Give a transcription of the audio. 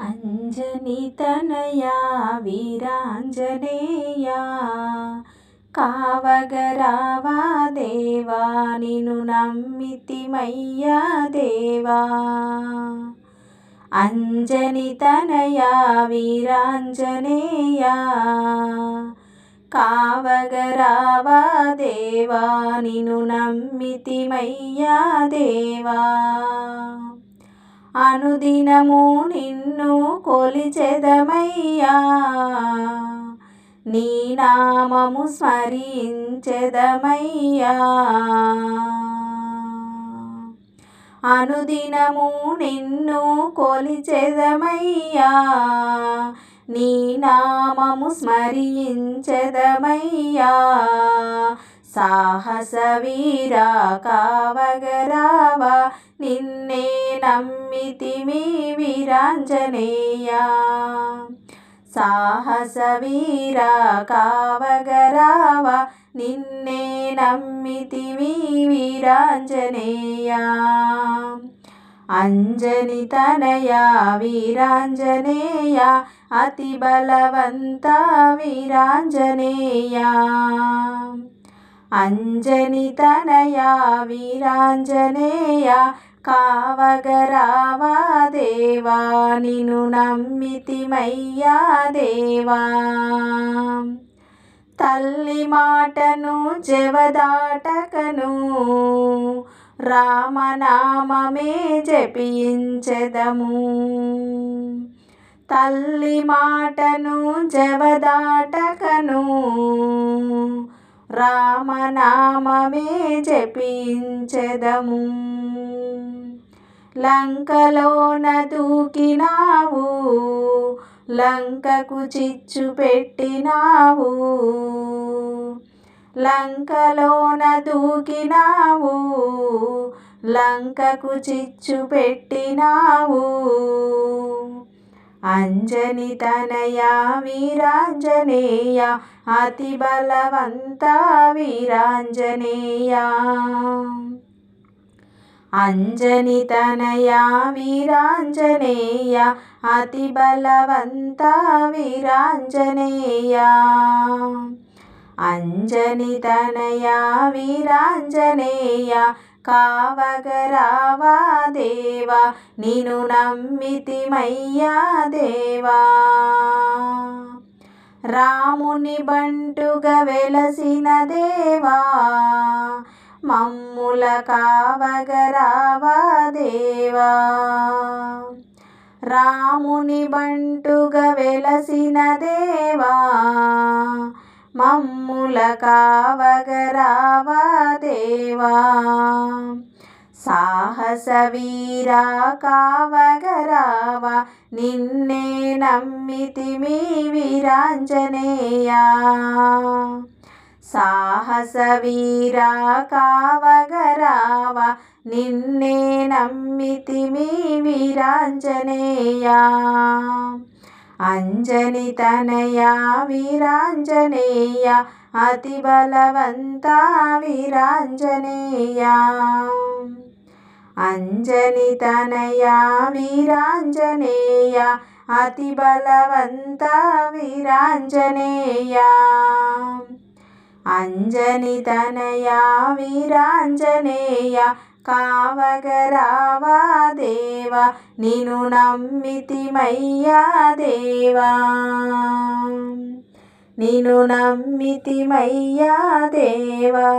అంజని తనయా వీరాంజనేయా. కావగరావా దేవా నిను నమ్మితిమయ్యా దేవా. అంజని తనయా వీరాంజనేయా. కావగరావా దేవా నిను నమ్మితిమయ్యా దేవా. అనుదినము నిన్ను కొలిచెదమయ్యా. నీ నామము స్మరించెదమయ్యా. అనుదినము నిన్ను కొలిచెదమయ్యా. నీ నామము స్మరించెదమయ్యా. సాహస వీరా కావగరావా? నిన్నే नम्मिति मे विराञ्जनेया। साहसवीराका वगरा वा निन्दे नम्मिति मी वीराञ्जनेया। अञ्जनी तनया वीराञ्जनेया अतिबलवंता वीराञ्जनेया। అంజని తనయా వీరాంజనేయ కావగరావా దేవా నిను నమ్మితిమయ్యా దేవా. తల్లి మాటను జవదాటకను రామనామమే జపించెదము. తల్లి మాటను జవదాటక రామనామమే జపించెదము. లంకలోన దూకినావు లంకకు చిచ్చు పెట్టినావు. లంకలోన దూకినావు లంకకు చిచ్చు పెట్టినావు. अञ्जनितनया वीराञ्जनेया अतिबलवन्ता वीराञ्जनेया अञ्जनितनया वीराञ्जनेया अतिबलवन्ता वीराञ्जनेया अञ्जनितनया वीराञ्जनेया కావగరావా దేవా? నిను నమ్మితిమయ్యా దేవా? రాముని బంటుగా వెలసిన దేవా? మమ్ముల కావగరావా దేవా? రాముని బంటుగా వెలసిన దేవా? మమ్ముల కావగరావా దేవా. సాహస వీరా కావగరావా నిన్నే నమ్మితిమి వీరాంజనేయా. సాహస వీరా కావగరావా నిన్నే నమ్మితిమి వీరాంజనేయా. అంజని తనయా వీరాంజనేయ అతి బలవంత వీరాంజనేయ అంజని తనయా వీరాంజనేయ అతి బలవంత వీరాంజనేయ అంజని తనయా వీరాంజనేయ కావగరావా దేవా? నిను నమ్మితిమయ్యా దేవా. నిను నమ్మితిమయ్యా దేవా.